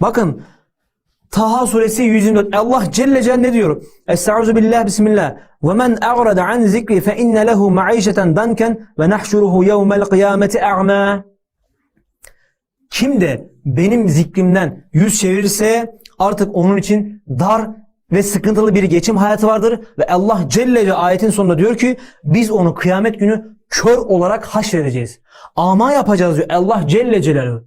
Bakın Taha suresi 124. Allah Celle Celle ne diyor? Estaizu billah bismillah. Ve men a'rada an zikri fe inne lehu ma'işeten danken ve nahşuruhu yevmel kıyameti a'ma. Kim de benim zikrimden yüz çevirirse artık onun için dar ve sıkıntılı bir geçim hayatı vardır. Ve Allah Celle Celle ayetin sonunda diyor ki biz onu kıyamet günü kör olarak haşredeceğiz. Ama yapacağız diyor Allah Celle Celaluhu.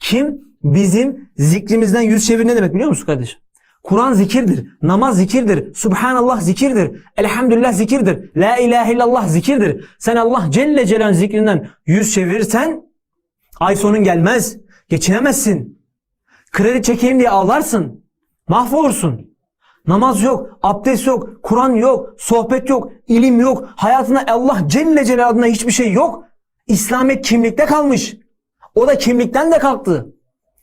Kim bizim zikrimizden yüz çevir ne demek biliyor musun kardeşim? Kur'an zikirdir, namaz zikirdir, Subhanallah zikirdir, Elhamdülillah zikirdir, La ilahe illallah zikirdir. Sen Allah Celle Celal'in zikrinden yüz çevirirsen ay sonun gelmez, geçinemezsin. Kredi çekeyim diye ağlarsın, mahvolursun. Namaz yok, abdest yok, Kur'an yok, sohbet yok, ilim yok. Hayatında Allah Celle Celal adına hiçbir şey yok. İslamiyet kimlikte kalmış. O da kimlikten de kalktı.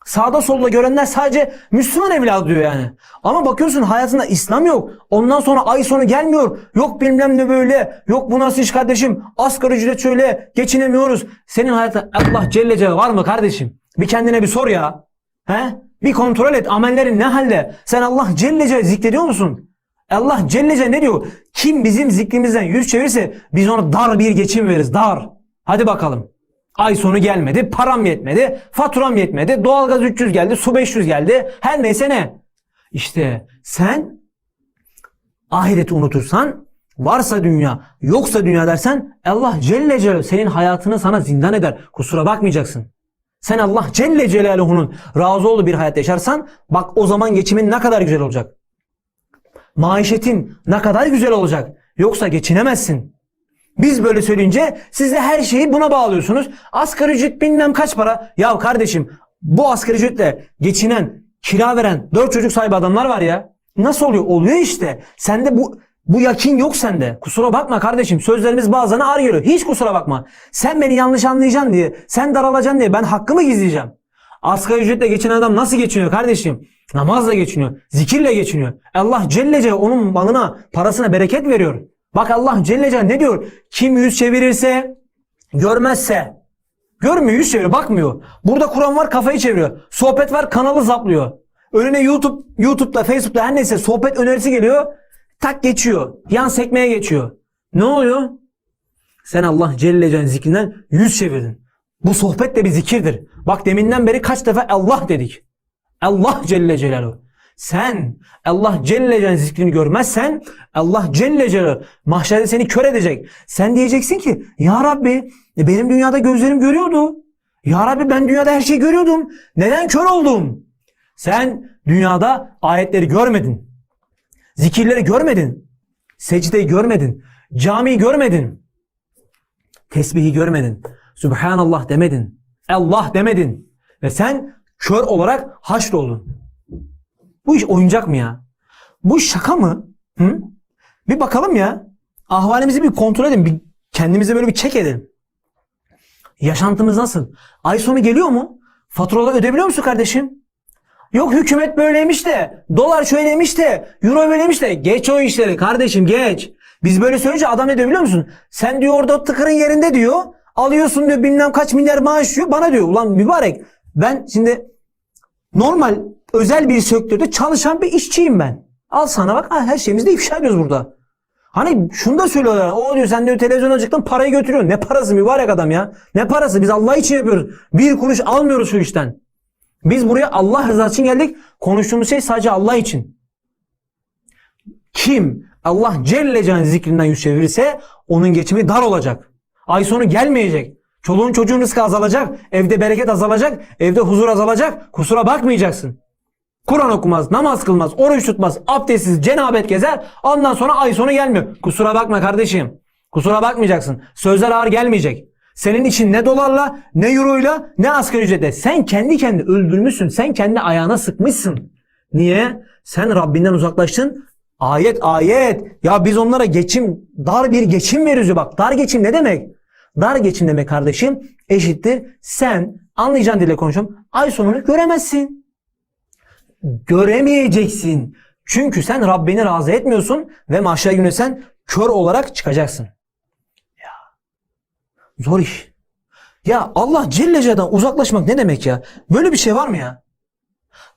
Sağda solda görenler sadece Müslüman evladı diyor yani. Ama bakıyorsun hayatında İslam yok. Ondan sonra ay sonu gelmiyor. Yok bilmem ne böyle. Yok bu nasıl iş kardeşim. Asgari ücret şöyle. Geçinemiyoruz. Senin hayatta Allah Celle Celle var mı kardeşim? Bir kendine bir sor ya. He? Bir kontrol et. Amellerin ne halde? Sen Allah Celle Celle zikrediyor musun? Allah Celle Celle ne diyor? Kim bizim zikrimizden yüz çevirirse biz ona dar bir geçim veririz. Dar. Hadi bakalım. Ay sonu gelmedi, param yetmedi, faturam yetmedi, doğalgaz 300 geldi, su 500 geldi. Her neyse ne. İşte sen ahireti unutursan, varsa dünya, yoksa dünya dersen Allah Celle Celaluhu senin hayatını sana zindan eder. Kusura bakmayacaksın. Sen Allah Celle Celaluhu'nun razı olduğu bir hayat yaşarsan bak o zaman geçimin ne kadar güzel olacak. Maişetin ne kadar güzel olacak. Yoksa geçinemezsin. Biz böyle söyleyince siz de her şeyi buna bağlıyorsunuz. Asgari ücret bilmem kaç para. Ya kardeşim bu asgari ücretle geçinen, kira veren, dört çocuk sahibi adamlar var ya. Nasıl oluyor? Oluyor işte. Sende bu bu yakin yok sende. Kusura bakma kardeşim. Sözlerimiz bazen ağır geliyor. Hiç kusura bakma. Sen beni yanlış anlayacaksın diye, sen daralacaksın diye ben hakkımı gizleyeceğim. Asgari ücretle geçinen adam nasıl geçiniyor kardeşim? Namazla geçiniyor. Zikirle geçiniyor. Allah Celle onun malına, parasına bereket veriyor. Bak Allah Celle Celle ne diyor? Kim yüz çevirirse, görmezse. Görmüyor, yüz çeviriyor, bakmıyor. Burada Kur'an var, kafayı çeviriyor. Sohbet var, kanalı zaplıyor. Önüne YouTube, YouTube'da, Facebook'ta her neyse sohbet önerisi geliyor. Tak geçiyor. Yan sekmeye geçiyor. Ne oluyor? Sen Allah Celle Celle'nin zikrinden yüz çevirdin. Bu sohbet de bir zikirdir. Bak deminden beri kaç defa Allah dedik. Allah Celle Celaluhu. Sen Allah Celle Celaluhu'nun zikrini görmezsen Allah Celle Celaluhu mahşerde seni kör edecek. Sen diyeceksin ki Ya Rabbi e, benim dünyada gözlerim görüyordu. Ya Rabbi ben dünyada her şeyi görüyordum. Neden kör oldum? Sen dünyada ayetleri görmedin. Zikirleri görmedin. Secdeyi görmedin. Camiyi görmedin. Tesbihi görmedin. Subhanallah demedin. Allah demedin. Ve sen kör olarak haşroldun. Bu iş oyuncak mı ya? Bu şaka mı? Hı? Bir bakalım ya. Ahvalimizi bir kontrol edelim. Bir kendimize böyle bir çek edelim. Yaşantımız nasıl? Ay sonu geliyor mu? Faturaları ödebiliyor musun kardeşim? Yok hükümet böyleymiş de, dolar şöyleymiş de, euro böyleymiş de. Geç o işleri kardeşim geç. Biz böyle söyleyince adam ne diyor biliyor musun? Sen diyor orada tıkırın yerinde diyor. Alıyorsun diyor bilmem kaç milyar maaş diyor. Bana diyor ulan mübarek. Ben şimdi normal özel bir sektörde çalışan bir işçiyim ben. Al sana bak her şeyimizi ifşa ediyoruz burada. Hani şunu da söylüyorlar. O diyor sen diyor televizyona çıktın parayı götürüyorsun. Ne parası mübarek adam ya. Ne parası biz Allah için yapıyoruz. Bir kuruş almıyoruz şu işten. Biz buraya Allah rızası için geldik. Konuştuğumuz şey sadece Allah için. Kim Allah Celle Celle'nin zikrinden yüz çevirirse onun geçimi dar olacak. Ay sonu gelmeyecek. Çoluğun çocuğun rızkı azalacak. Evde bereket azalacak. Evde huzur azalacak. Kusura bakmayacaksın. Kur'an okumaz, namaz kılmaz, oruç tutmaz, abdestsiz, cenabet gezer. Ondan sonra ay sonu gelmiyor. Kusura bakma kardeşim. Kusura bakmayacaksın. Sözler ağır gelmeyecek. Senin için ne dolarla, ne euroyla, ne asgari ücretle. Sen kendi kendi öldürmüşsün. Sen kendi ayağına sıkmışsın. Niye? Sen Rabbinden uzaklaştın. Ayet ayet. Ya biz onlara geçim, dar bir geçim veriyoruz. Bak dar geçim ne demek? Dar geçim demek kardeşim eşittir. Sen anlayacağın dille konuşalım. Ay sonunu göremezsin. Göremeyeceksin. Çünkü sen Rabbini razı etmiyorsun ve mahşer günü sen kör olarak çıkacaksın. Zor iş. Ya Allah Celle uzaklaşmak ne demek ya? Böyle bir şey var mı ya?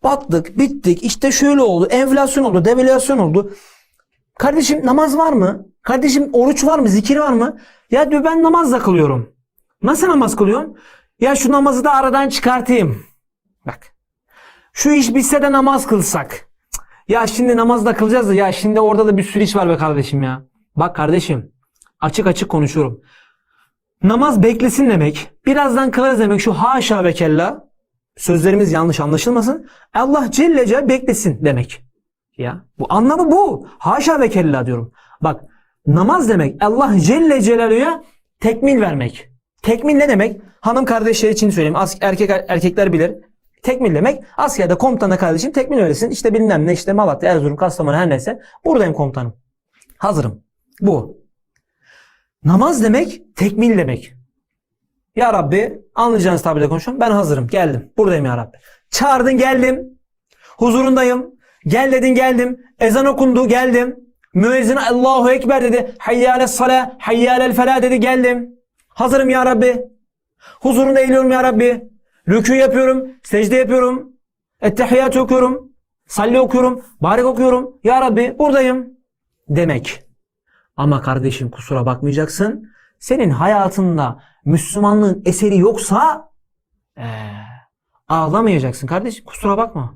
Battık, bittik, işte şöyle oldu, enflasyon oldu, devalüasyon oldu. Kardeşim namaz var mı? Kardeşim oruç var mı? Zikir var mı? Ya diyor ben namazla kılıyorum. Nasıl namaz kılıyorsun? Ya şu namazı da aradan çıkartayım. Bak. Şu iş bitse de namaz kılsak. Ya şimdi namaz da kılacağız da ya şimdi orada da bir sürü iş var be kardeşim ya. Bak kardeşim açık açık konuşuyorum. Namaz beklesin demek. Birazdan kılarız demek. Şu haşa ve kella. Sözlerimiz yanlış anlaşılmasın. Allah Celle Celle beklesin demek. Ya bu anlamı bu. Haşa ve kella diyorum. Bak namaz demek Allah Celle Celaluhu'ya tekmil vermek. Tekmil ne demek? Hanım kardeşler için söyleyeyim. Erkek erkekler bilir. Tekmil demek askerde komutana kardeşim tekmil öylesin. İşte bilmem ne işte Malatya, Erzurum, Kastamonu her neyse. Buradayım komutanım. Hazırım. Bu. Namaz demek tekmil demek. Ya Rabbi anlayacağınız tabirle konuşuyorum. Ben hazırım. Geldim. Buradayım ya Rabbi. Çağırdın geldim. Huzurundayım. Gel dedin geldim. Ezan okundu geldim. Müezzin Allahu Ekber dedi. Hayyâle salâ, hayyâlel felâ dedi geldim. Hazırım ya Rabbi. Huzurunda eğiliyorum ya Rabbi. Rükû yapıyorum. Secde yapıyorum. Ettehiyyat okuyorum. Salli okuyorum. Barik okuyorum. Ya Rabbi buradayım. Demek. Ama kardeşim kusura bakmayacaksın. Senin hayatında Müslümanlığın eseri yoksa ee, ağlamayacaksın kardeşim. Kusura bakma.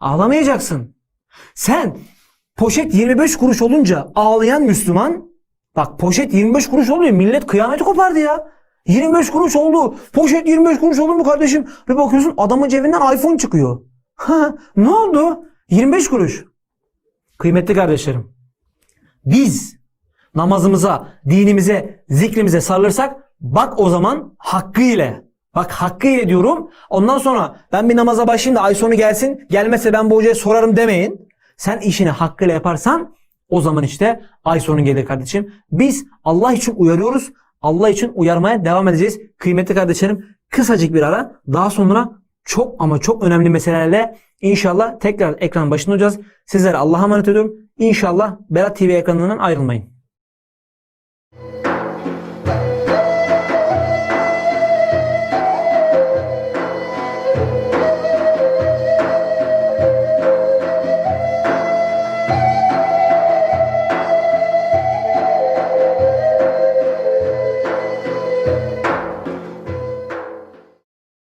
Ağlamayacaksın. Sen poşet 25 kuruş olunca ağlayan Müslüman bak poşet 25 kuruş oluyor millet kıyameti kopardı ya. 25 kuruş oldu. Poşet 25 kuruş oldu mu kardeşim? Bir bakıyorsun adamın cebinden iPhone çıkıyor. Ne oldu? 25 kuruş. Kıymetli kardeşlerim. Biz namazımıza, dinimize, zikrimize sarılırsak bak o zaman hakkıyla. Bak hakkıyla diyorum. Ondan sonra ben bir namaza başlayayım da ay sonu gelsin. Gelmezse ben bu hocaya sorarım demeyin. Sen işini hakkıyla yaparsan o zaman işte ay sonu gelir kardeşim. Biz Allah için uyarıyoruz. Allah için uyarmaya devam edeceğiz. Kıymetli kardeşlerim kısacık bir ara. Daha sonra çok ama çok önemli meselelerle inşallah tekrar ekran başında olacağız. Sizlere Allah'a emanet ediyorum. İnşallah Berat TV ekranından ayrılmayın.